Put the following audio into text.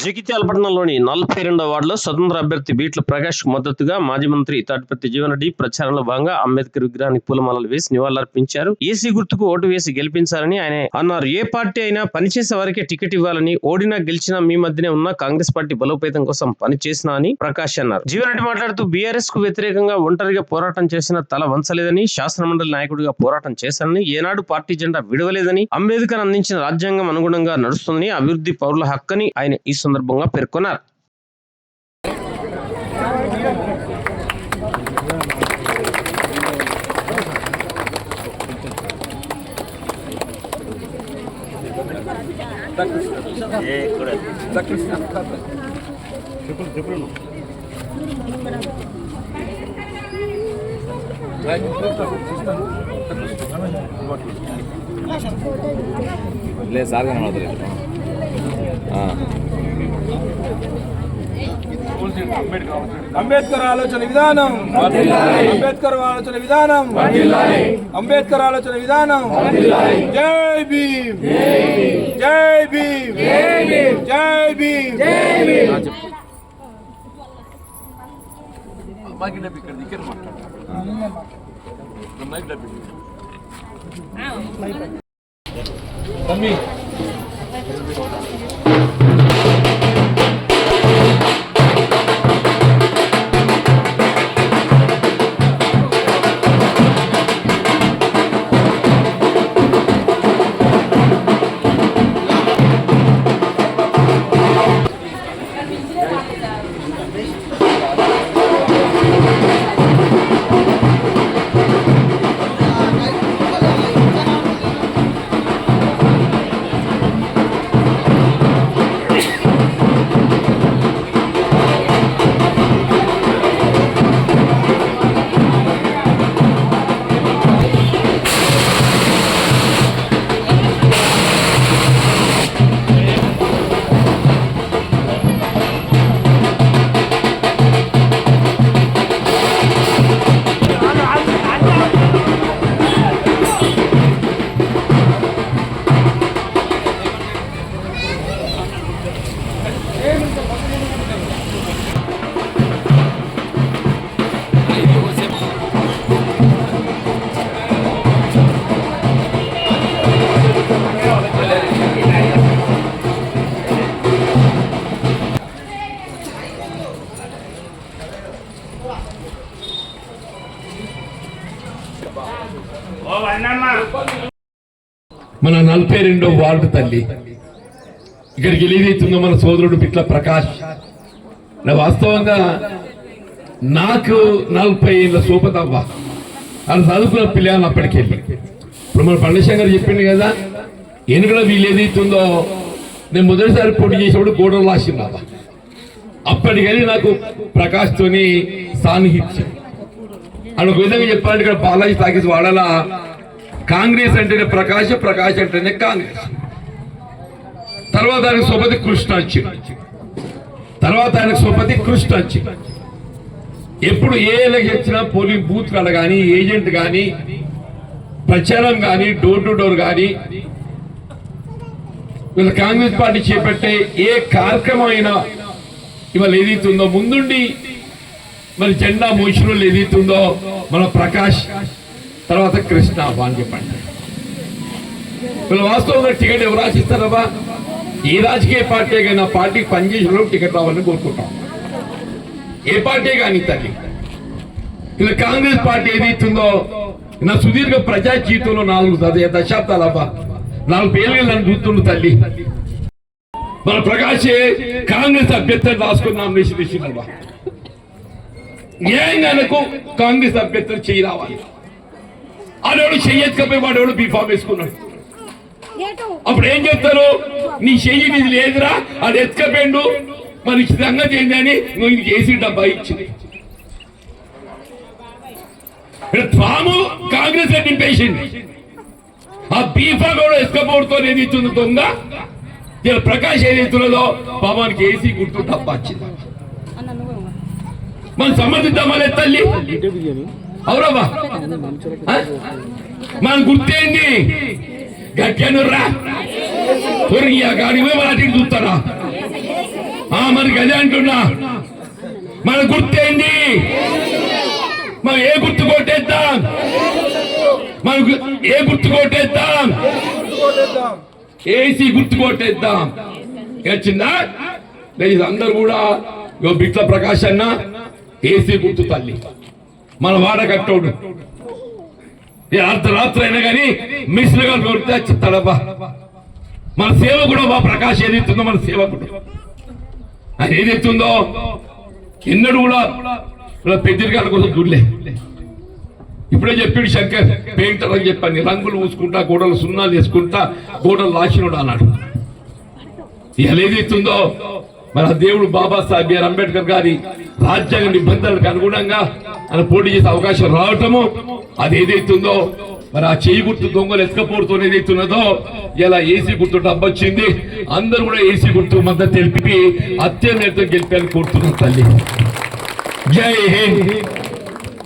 జగిత్యాల పట్టణంలోని నలభై రెండవ వార్డులో స్వతంత్ర అభ్యర్థి బీట్ల ప్రకాష్ మద్దతుగా మాజీ మంత్రి తాటిపత్తి జీవనరెడ్డి ప్రచారంలో భాగంగా అంబేద్కర్ విగ్రహానికి పూలమాలలు వేసి నివాళులర్పించారు. ఏసీ గుర్తుకు ఓటు వేసి గెలిపించాలని ఆయన అన్నారు. ఏ పార్టీ అయినా పనిచేసే వారికే టికెట్ ఇవ్వాలని ఓడినా గెలిచినా మీ మధ్యనే ఉన్న కాంగ్రెస్ పార్టీ బలోపేతం కోసం పనిచేసినా అని ప్రకాష్ అన్నారు. జీవనరెడ్డి మాట్లాడుతూ బీఆర్ఎస్కు వ్యతిరేకంగా ఒంటరిగా పోరాటం చేసిన తల వంచలేదని శాసన మండలి నాయకుడిగా పోరాటం చేశానని ఏనాడు పార్టీ జెండా విడవలేదని అంబేద్కర్ అందించిన రాజ్యాంగం అనుగుణంగా నడుస్తుందని అభివృద్ధి పౌరుల హక్కని ఆయన ఈ సందర్భంగా పేర్కొన్నారు. లేదు సార్ కనబడతలేదు. అంబేద్కర్ ఆలోచన విధానం. అంబేద్కర్ ఆలోచన విధానం. అంబేద్కర్ ఆలోచన విధానం. జై భీమ్. జై భీమ్. జై భీమ్. మన నలభై రెండో వార్డు తల్లి. ఇక్కడికి ఏదైతుందో మన సోదరుడు పిట్ల ప్రకాష్. నా వాస్తవంగా నాకు నలభై ఏళ్ళ సూపతవ్వ అది చదువుకున్న పిల్లలు అప్పటికెళ్ళి ఇప్పుడు మన పండశంకర్ చెప్పింది కదా ఎనుకడ వీళ్ళు ఏదైతుందో నేను మొదటిసారి పోటీ చేసినప్పుడు గోడలు రాసిందావా అప్పటికెళ్ళి నాకు ప్రకాష్తోని సాన్నిహిత్యం. అని ఒక విధంగా చెప్పాలంటే ఇక్కడ బాలాజీ టాకీస్ వాడాలా. కాంగ్రెస్ అంటేనే ప్రకాశ్ ప్రకాశ్ అంటేనే కాంగ్రెస్. తర్వాత ఆయనకు సుపతి కృష్ణ తర్వాత ఆయనకు సుపతి కృష్ణ ఎప్పుడు ఏ ఎలక్షన్ వచ్చినా పోలింగ్ బూత్ కాడ కానీ ఏజెంట్ కానీ ప్రచారం కానీ డోర్ టు డోర్ కానీ వీళ్ళ కాంగ్రెస్ పార్టీ చేపట్టే ఏ కార్యక్రమం అయినా ఇవాళ ఏదైతుందో ముందుండి మరి జెండా మోసిన ఏదైతుందో? మన ప్రకాష్ తర్వాత కృష్ణ అని చెప్పండి వీళ్ళు వాస్తవంగా టికెట్ ఎవరు ఆశిస్తారబ్బా ఏ రాజకీయ పార్టీ కానీ పార్టీకి పనిచేసిన టికెట్ రావాలని కోరుకుంటాం. ఏ పార్టీ కానీ తల్లి. ఇలా కాంగ్రెస్ పార్టీ ఏదైతుందో? నా సుదీర్ఘ ప్రజా జీవితంలో నాలుగు దశాబ్దాలు అబ్బా. నాలుగు పేర్లు నన్ను చూస్తుండు తల్లి. మన ప్రకాశే కాంగ్రెస్ అభ్యర్థులు రాసుకుని నామినేషన్ ఇచ్చిందబ్బా ఏం గనకు కాంగ్రెస్ అభ్యర్థులు చేయి రావాలి? ఆడవాడు చెయ్యకపోయి వాడేవాడు బీఫామ్ వేసుకున్నాడు. అప్పుడు ఏం చెప్తారు? నీ చెయ్యి నీది లేదురా అది ఎత్తుకపోయిండు. మరి సంగతి ఏంటని నువ్వు ఇది చేసి డబ్బా ఇచ్చింది తాము కాంగ్రెస్ నింపేసింది ఆ బీఫా కూడా ఎత్తుకపోవడంతో ఏదైతుందో దొంగ? ఇలా ప్రకాష్ ఏదైతున్నదో పాపానికి ఏసీ గుర్తు డబ్బా వచ్చింది మనం సమ్మతిద్దామా లేదు తల్లి. అవురవ్వా ఆ? మన గుర్తేంది? గట్యనుర్రా కొరిగి ఆ గాడి పోయి చూస్తారా? మరి గదే అంటున్నా? మన గుర్తేంది? మనం ఏ గుర్తు కొట్టేద్దాం? మనకు ఏ గుర్తు కొట్టేద్దాం? ఏసీ గుర్తు కొట్టేద్దాం. వచ్చిందా లేదు అందరు కూడా బిట్ల ప్రకాష్ అన్న. ఏసీ గుర్తు తల్లి. మన వాడ కట్టోడు. ఏ అర్ధరాత్రి అయినా కానీ మిషన్ గారు కొడితే చెప్తాడబ్బా మన సేవకుడు బా ప్రకాష్ ఏదైతుందో మన సేవకుడు. ఆయన ఏదైతుందో ఎన్నడూ కూడా ఇలా పెద్దరికాల కోసం చూడలే. ఇప్పుడే చెప్పాడు శంకర్ పెయింటర్ అని చెప్పాను రంగులు పూసుకుంటా గోడలు సున్నాలు వేసుకుంటా గోడలు రాసినోడు అన్నాడు. ఇవాళ ఏదైతుందో మన దేవుడు బాబాసాహెబ్ అంబేద్కర్ గారి రాజ్యాంగ నిబంధనలకు అనుగుణంగా ఆయన పోటీ చేసే అవకాశం రావటము అది ఏదైతుందో మరి ఆ చేయి గుర్తు దొంగలు ఎత్తుకపోడుతో ఏదైతున్నదో ఇలా ఏసీ గుర్తు డబ్బొచ్చింది అందరూ కూడా ఏసీ గుర్తు మద్దతు తెలిపి అత్యంత గెలిపాలని కోరుతున్నాం తల్లి. జై హింద్.